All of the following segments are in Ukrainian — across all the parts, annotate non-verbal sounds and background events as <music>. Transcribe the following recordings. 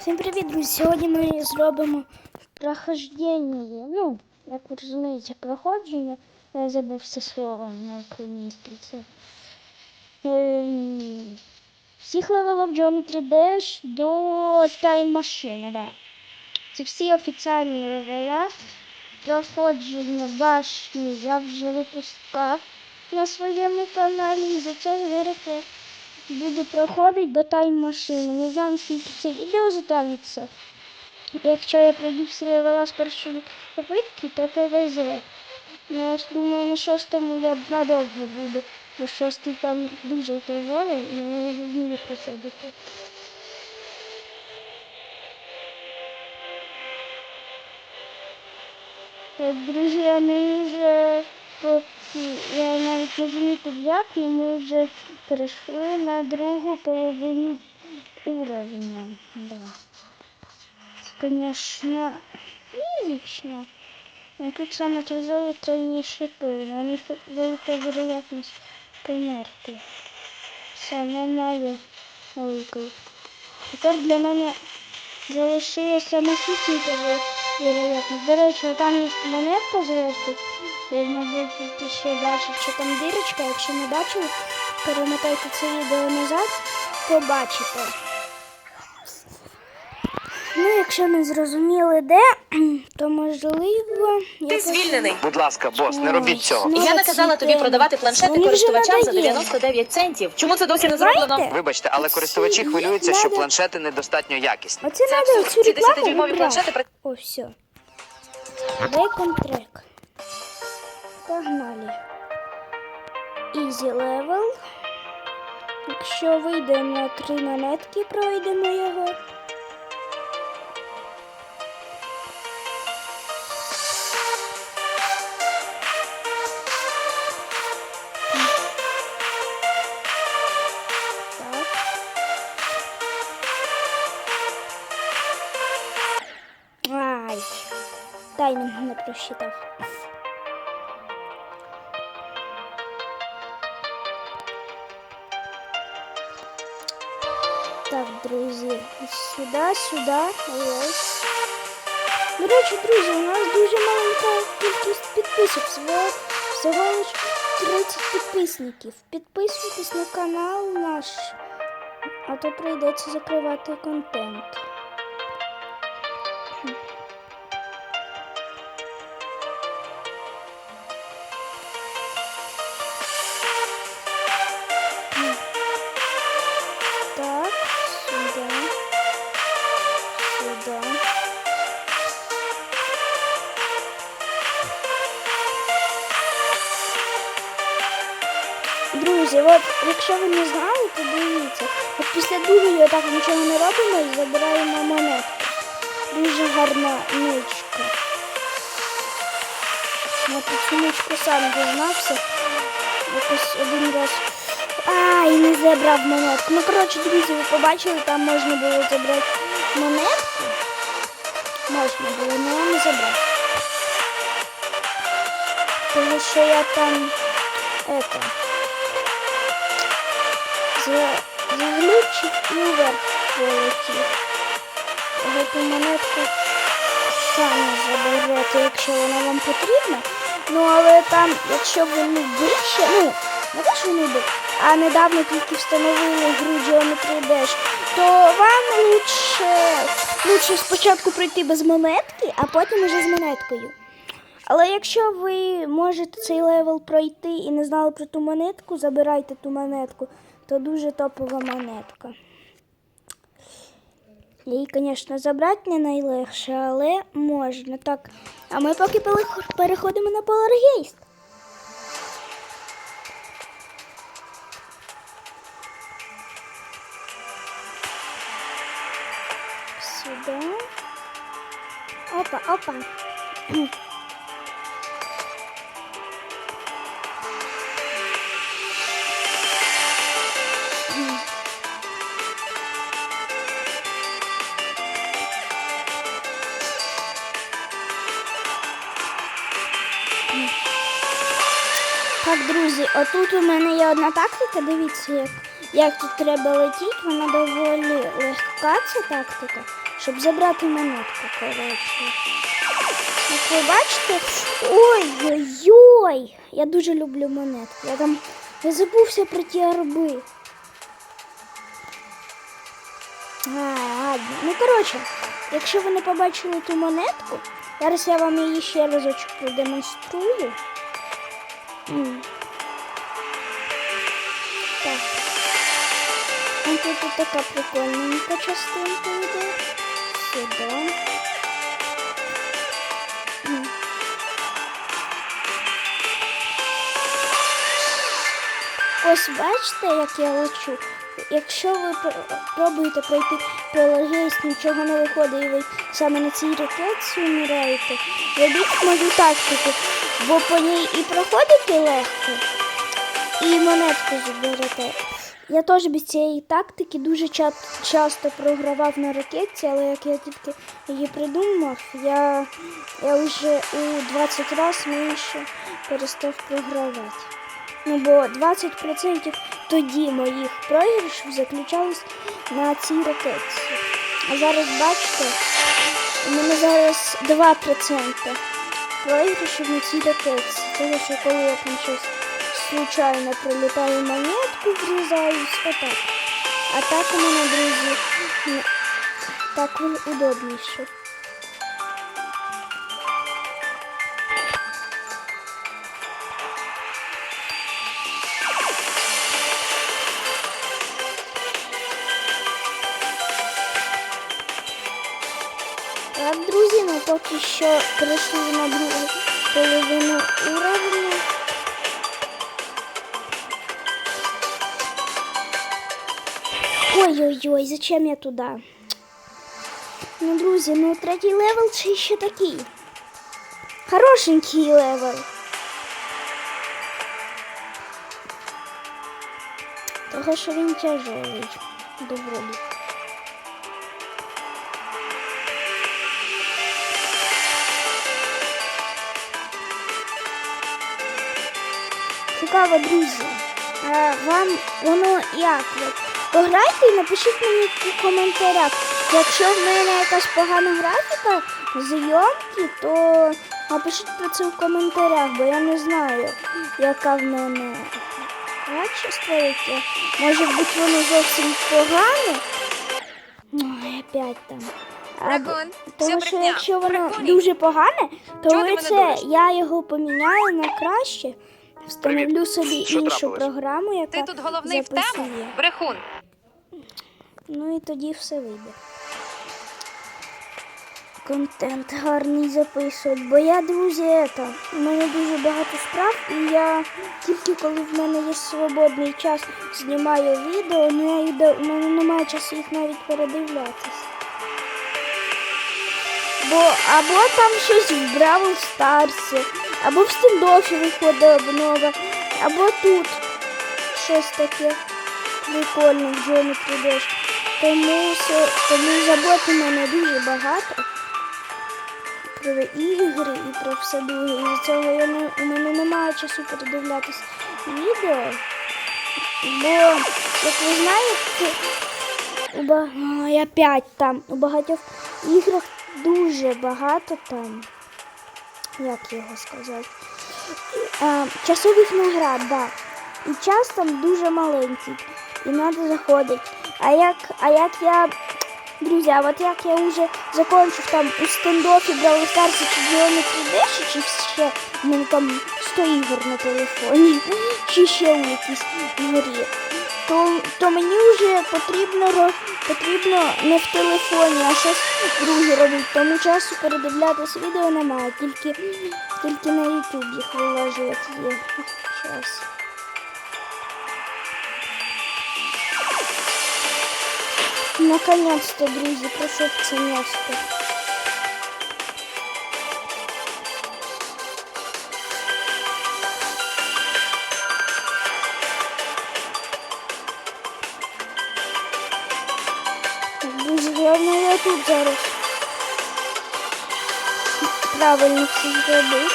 Всім привіт, друзі! Сьогодні ми зробимо прохождення. Ну, як ви розумієте, проходження. Я забув це слово на українській. Ем, всіх левелів Geometry Dash до Time Machine, да. Це всі офіціальні левеля. Проходження башні я вже випускав на своєму каналі. За це вірите буду проходити до тайм-машини. Не знаю, скільки це відео затягнеться. Якщо я пройду всі левела з першої попитки, то повезе. Ну, я думаю, на шостому я надовго буду. Бо шостий там дуже тяжелий, і я не вмію проходити. Так, друзі, ми вже я навіть не замітив як, і ми вже перейшли на другу половину уровня. Да. Це, звісно. Ну, тут саме тяжелі тройні шипи, вони велика вероятність померти. Саме мало великою. Тепер для мене залишилося насильника вероятність. До речі, там є монетка зверху. Я можу ще бачити, що там дирочка. Якщо не бачили, перемотайте це відео назад, побачите. Ну, якщо не зрозуміли де, <clears throat> то можливо. Ти звільнений. Будь ласка, бос, не робіть цього. Ну, Я наказала тобі продавати планшети Вони вже користувачам за надоїли. 99 центів. Чому це досі не Знаєте, зроблено? Вибачте, але користувачі Ці- хвилюються, що надо- планшети недостатньо якісні. Оце Це треба цю Ці рекламу 10-дюймові вибрати. планшети О, все. Дай контрек. Погнали. Easy level. Якщо вийде на три монетки, пройдемо його. Так. Таймінг не просчитав. Сюди, сюди, ось. До речі, друзі, у нас дуже маленька кількість підписок. Всього, всього лиш 30 підписників. Підписуйтесь на канал наш, а то прийдеться закривати контент. Ви не знали, то дивіться. От після другої отак нічого не робимо і забираємо монетку. Дуже гарна ничка. Я про цю сам дізнався. Якось один раз. Ай, не забрав монетку. Ну, коротше, друзі, ви побачили, там можна було забрати монетку. Можна було, але я не забрав. Тому що я там это за, заглючив і вверх полетів. Эту монетку самі заберете, якщо вона вам потрібна. Ну, але там, якщо ви більше, ну, не те, що не а недавно тільки встановили гру Geometry Dash, то вам лучше, лучше спочатку пройти без монетки, а потім уже з монеткою. Але якщо ви можете цей левел пройти і не знали про ту монетку, забирайте ту монетку, то дуже топова монетка. Її, звісно, забрати не найлегше, але можна. Так, а ми поки переходимо на Поларгейст. Опа, опа. Так, друзі, отут у мене є одна тактика, дивіться, як як тут треба летіти, вона доволі легка ця тактика, щоб забрати монетку, коротше. Як ви бачите, ой-ой-ой! Я дуже люблю монетки. Я там я забувся про ті арби. А, ладно. Ну, коротше, якщо ви не побачили ту монетку, зараз я вам її ще разочок продемонструю. Так. Ось тут така прикольненька частинка йде. Сюди. Ось бачите, як я лечу. Якщо ви пробуєте пройти прологейс, нічого не виходить, і ви саме на цій ракетці вмираєте, робіть мою тактику, бо по ній і проходити легко, і монетку заберете. Я теж без цієї тактики дуже ча- часто програвав на ракетці, але як я тільки її придумав, я, я вже у 20 разів менше перестав програвати. Ну, бо 20% тоді моїх програшів заключались на цій ракетці. А зараз бачите, у мене зараз 2% проіграшів на цій ракетці. Тому що коли я там щось случайно прилітаю монетку, врізаюсь, отак. А так у мене, друзі, так удобніше. Поки що на другу половину уровня. Ой-ой-ой, зачем я туди? Ну, друзі, ну третій левел це ще такий. Хорошенький левел. Того, що він тяжелий. Доволі. Цікаво, друзі. А вам воно як? Пограйте і напишіть мені у коментарях. Якщо в мене якась погана графіка зйомки, то напишіть про це в коментарях, бо я не знаю, яка в мене качество яке. Може бути воно зовсім погане. Ой, опять там. Або- Тому що якщо воно дуже погане, то це я його поміняю на краще. Встановлю собі Що іншу трапилось? програму, яка Ти тут головний в тему? Брехун. Ну і тоді все вийде. Контент гарний записувати, бо я, друзі, это, у мене дуже багато справ, і я тільки коли в мене є свободний час, знімаю відео, ну я у мене немає часу їх навіть передивлятися. Бо або там щось в Бравл Старсі, або в стендофі обнова, або тут щось таке прикольне в Geometry Dash. Тому, тому забот у мене дуже багато про ігри і про все друге. І з цього я не, у мене немає часу передивлятись відео. Бо, як ви знаєте, у ба... Ой, опять там у багатьох іграх дуже багато там. Як його сказати? А, часових наград, да. І час там дуже маленький. І треба заходити. А як, а як я. Друзі, от як я вже закончив там у стендофі Brawl Stars Geometry Dash, чи ще мене там 100 ігор на телефоні, чи ще у якійсь ігрі, то, то мені вже потрібно, потрібно не в телефоні, а щось друге робити. Тому часу передивлятись відео немає, тільки, тільки на YouTube їх вилажувати є час. Наконец-то, друзі, пройшов це місто. Тут зараз правильно все зробив.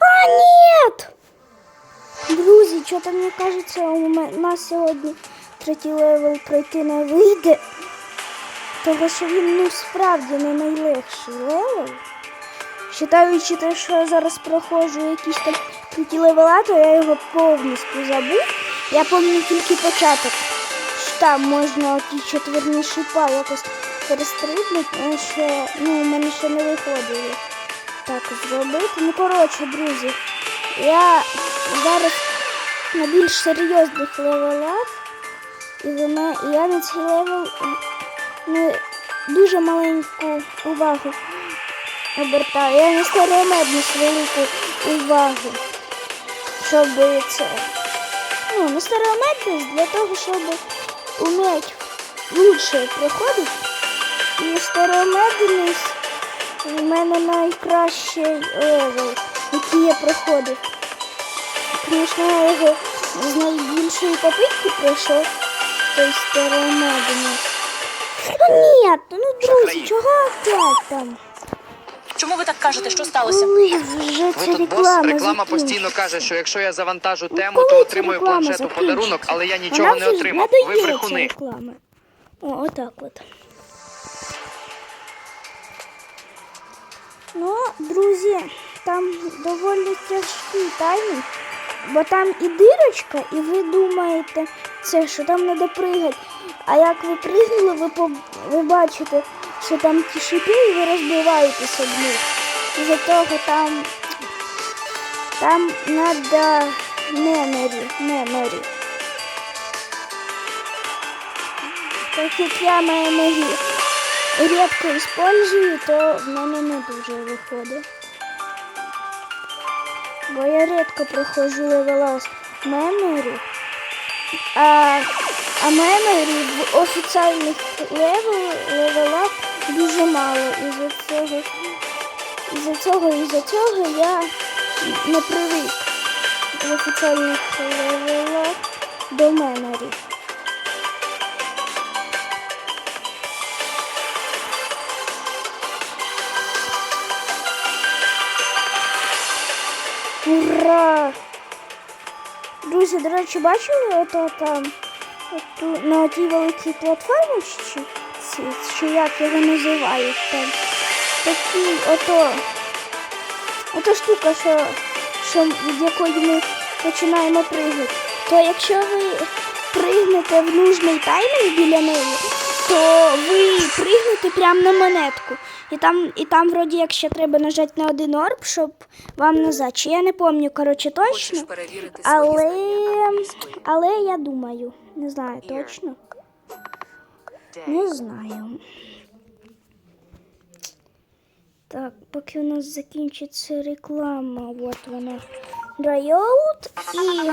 А, нет! Друзі, що то мені кажеться, у нас сьогодні третій левел пройти не вийде. Тому що він ну справді не найлегший левел. Считаючи те, що я зараз проходжу якісь там треті левела, то я його повністю забув. Я пам'ятаю тільки початок. Там можна ті четверні шипа якось перестрибнути, ще, ну, у мене ще не виходило так зробити. Ну, коротше, друзі, я зараз на більш серйозних левелах, і, вона, я на цей левел ну, дуже маленьку увагу обертаю. Я на старомедність велику увагу, щоб це. Ну, на старомедність для того, щоб уметь лучше проходити. І старомедність у мене найкращий левел, який я проходив. Звісно, я його з найбільшої попитки пройшов, той старомедність. Ну ні, ну друзі, чого опять там? Чому ви так кажете? Що сталося? Вже Ви тут бос, реклама реклама постійно каже, що якщо я завантажу тему, коли то отримую реклама планшету закінчиться? подарунок, але я нічого Вона не вже отримав. Ви надоїла, ця брехуни. реклама. О, отак от. Ну, друзі, там доволі тяжкий таймінг, бо там і дирочка, і ви думаєте, це що там треба пригати. А як ви пригнули, ви, поб- ви бачите, що там ті шипи, і ви розбиваєтесь об них. Із-за того там, там треба меморі, меморі. Так як я меморі рідко использую, то в мене не дуже виходить. Бо я рідко проходжу левела з меморі, а, а меморі в левел, левелах дуже мало. Із-за цього, із-за цього, із-за цього я не привик в офіційних левелах до меморі. Ура! Друзі, до речі, бачили ото там оту, на тій великій платформі, чи, чи як його називають там? Такий ото, ото штука, що, що від якої ми починаємо пригати. То якщо ви пригнете в нужний таймінг біля неї, то ви пригнете прямо на монетку. І там, і там вроді, як ще треба нажати на один орб, щоб вам назад. Чи я не пам'ятаю, коротше, точно. Але, але я думаю, не знаю точно. Не знаю. Так, поки у нас закінчиться реклама, от вона. Драйоут. І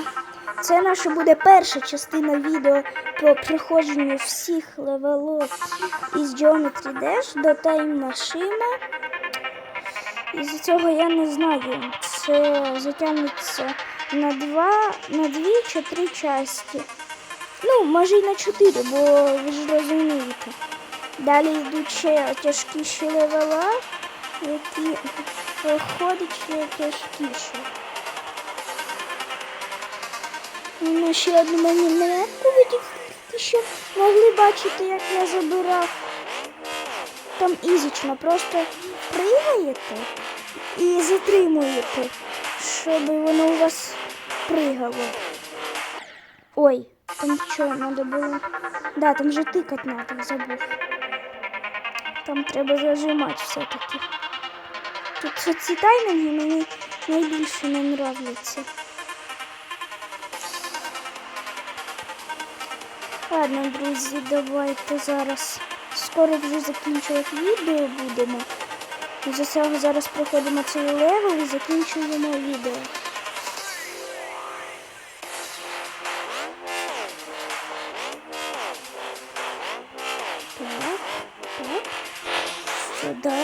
це наша буде перша частина відео по проходженню всіх левелів із Geometry Dash до Time Machine. Із цього я не знаю. Це затягнеться на два, на дві чи три часті. Ну, може й на чотири, бо ви ж розумієте. Далі йдуть ще тяжкіші левела, які проходять ще тяжкіше. Ну, ще одну мені монетку ви ще могли бачити, як я забирав. Там ізічно, просто пригаєте і затримуєте, щоб воно у вас пригало. Ой, там що, треба було. Да, там же тикати треба, забув. Там треба зажимати все-таки. Тут ці таймінги мені найбільше не нравляться. Ладно, друзі, давайте зараз. Скоро вже закінчувати відео будемо. За цього зараз проходимо цей левел і закінчуємо відео. Сюди.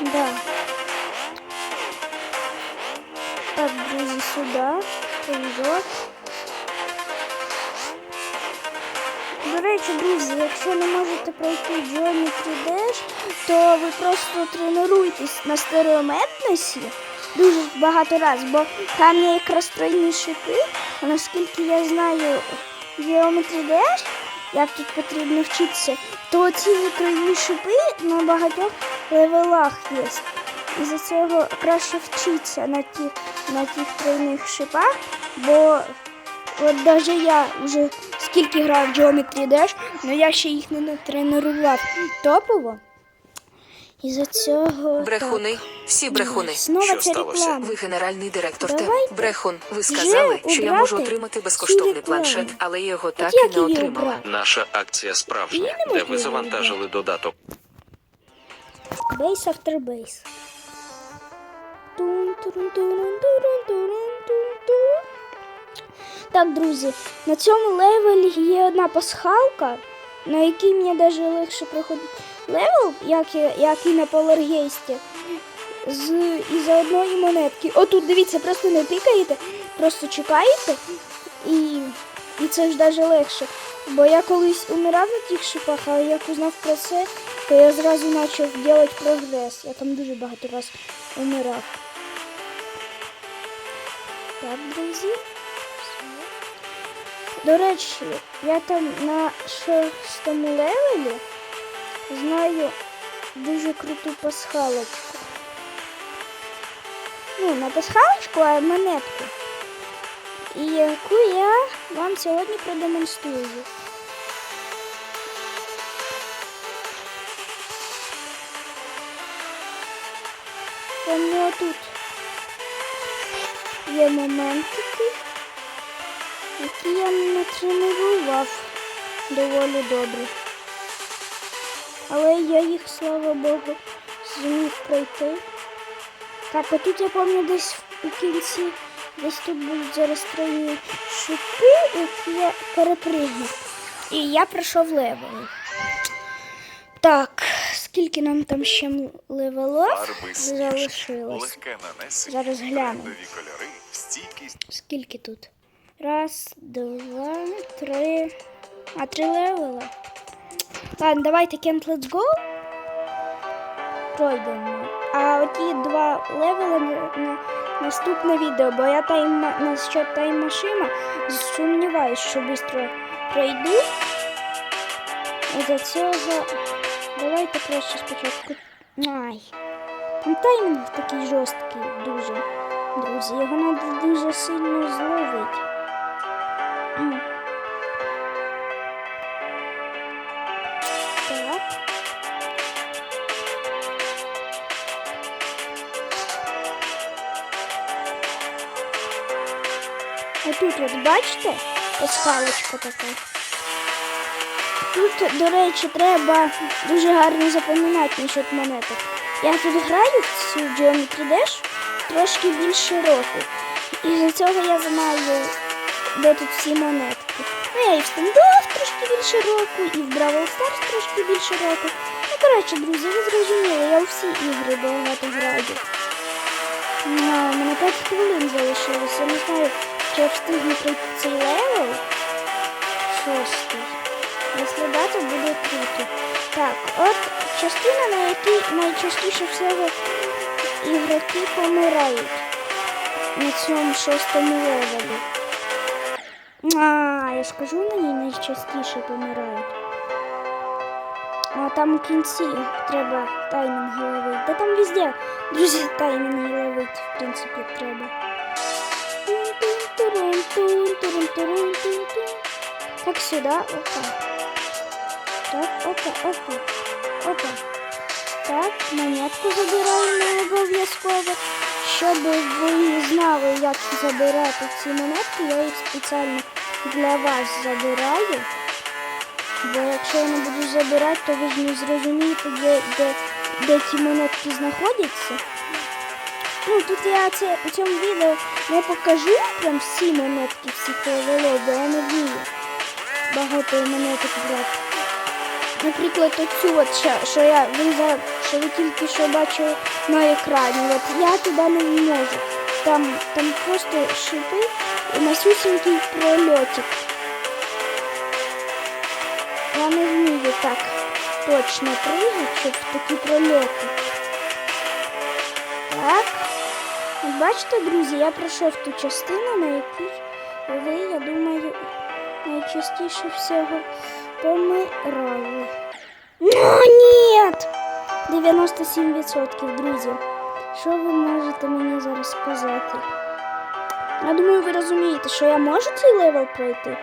Да. Так, друзі, сюди. Повзет. До речі, друзі, якщо не можете пройти Geometry Dash, то ви просто тренуйтесь на стереометності дуже багато разів, бо там є якраз тройні шипи, а наскільки я знаю Geometry Dash, як тут потрібно вчитися, то ці вітрові шипи на багатьох левелах є. І за цього краще вчитися на, тих на тих тройних шипах, бо от навіть я вже скільки грав в Geometry Dash, але я ще їх не натренував топово. І за цього. Брехуни, всі брехуни. Знову Що сталося? реклама. Ви генеральний директор ТЕМ. Давайте Брехун, ви сказали, вже що я можу убрати отримати безкоштовний реклами. планшет, але я його Так як і не її отримала. убрати? Наша акція справжня, Її де ви завантажили додаток. Бейс автор бейс. Так, друзі, на цьому левелі є одна пасхалка, на якій мені навіть легше проходить левел, як, як і на поларгейсті. З із одної монетки. Отут, дивіться, просто не тикаєте, просто чекаєте і, і це ж навіть легше. Бо я колись умирав на тих шипах, але як узнав про це, то я зразу почав робити прогрес. Я там дуже багато раз умирав. Так, друзі. До речі, я там на шостому левелі знаю дуже круту пасхалочку. Ну, не пасхалочку, а монетку. І яку я вам сьогодні продемонструю. Там не тут є моментики, які я не тренував доволі добре. Але я їх, слава Богу, зміг пройти. Так, а тут я пам'ятаю десь у кінці, десь тут будуть зараз тройні шипи, які я перепригну. І я пройшов левел. Так, скільки нам там ще левелов залишилось? Зараз гляну. Скільки тут? Раз, два, три. А три левела. Ладно, давайте Can't Let's Go. Пройдемо. А оті два левела на, на наступне відео, бо я тайм на що тайм-машина сумніваюсь, що швидко пройду. За цього давайте краще спочатку. Ай. Там таймінг такий жорсткий, дуже. Друзі, його треба дуже сильно зловити. А тут от бачите, пасхалочка така. Тут, до речі, треба дуже гарно запам'ятати насчет монеток. Я тут граю в цю Geometry Dash трошки більше року. І за цього я знаю, де тут всі монетки. Ну, я і в стендов трошки більше року, і в Бравл Stars трошки більше року. Ну, коротше, друзі, ви зрозуміли, я у всі ігри багато граю. Ну, мене 5 хвилин залишилося. Не знаю, чи я встигну пройти цей левел. Шостий. Якщо да, то буде круто. Так, от частина, на якій найчастіше всього ігроки помирають на цьому шостому левелі. А, я ж кажу, на ній найчастіше помирають. А там у кінці треба таймінги ловити. Та там везде, друзі, таймінги ловити, в принципі, треба. Тун-тун-турун-тун-турун-турун-тун. Так, сюди, опа. Так, опа, опа, опа. Так, монетку забираємо обов'язково. Щоб ви знали, як забирати ці монетки, я їх спеціально для вас забираю. Бо якщо я не буду забирати, то ви ж не зрозумієте, де, де, де ті монетки знаходяться. Ну, тут я це у цьому відео не покажу прям всі монетки, всі левелов, бо я не вмію багато монеток брати. Наприклад, оцю от що я ви за що ви тільки що бачили на екрані. От я туди не можу. Там, там просто шипи і масюсінький прольотик. Я не вмію так точно прыгати, щоб такі прольоти. Так. Бачите, друзі, я пройшов ту частину, на якій ви, я думаю, найчастіше всього помирали. Ну, ні! 97%, друзі. Що ви можете мені зараз сказати? Я думаю, ви розумієте, що я можу цей левел пройти.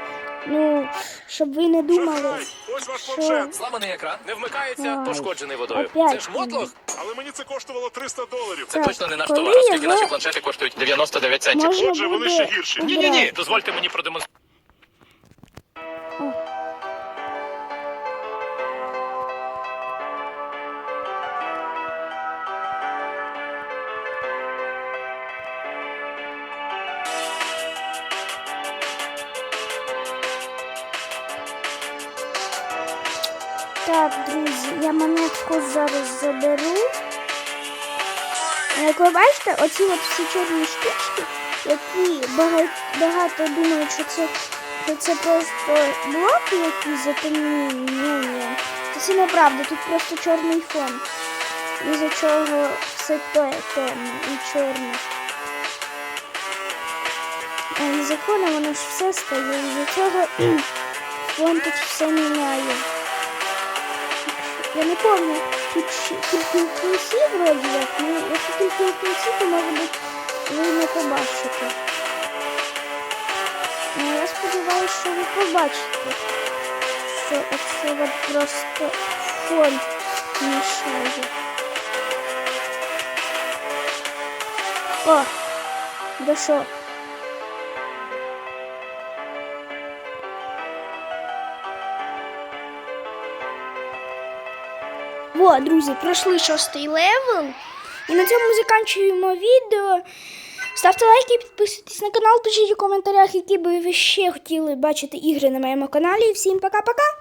Ну, щоб ви не думали. Ось ваш Що? планшет. Зламаний екран не вмикається, пошкоджений водою. опять Це ж мотлох. Але мені це коштувало 300 доларів. Це точно не наш товар, оскільки наші планшети коштують 99 центів. Можна Отже, вони буде ще гірші. Ні, ні, ні. Дозвольте мені продемонструвати. Так, друзі, я монетку зараз заберу. Як ви бачите, оці от всі чорні штучки, які багато, багато думають, що це, що це просто блоки якісь затемнені. Ні, ні. Це неправда, тут просто чорний фон. Із-за чого все те темне і чорне. А із-за воно ж все стає, із-за цього <clears throat> фон тут все міняє. Я не помню, тут ще- тільки в кінці вроді як, ну якщо тільки в кінці, то може бути ви не побачите. Ну, я сподіваюся, що ви побачите, що це от просто фон мішає. О, дошов. Друзі, пройшли шостий левел. І на цьому закінчуємо відео. Ставте лайки, підписуйтесь на канал, пишіть у коментарях, які би ви ще хотіли бачити ігри на моєму каналі. Всім пока-пока!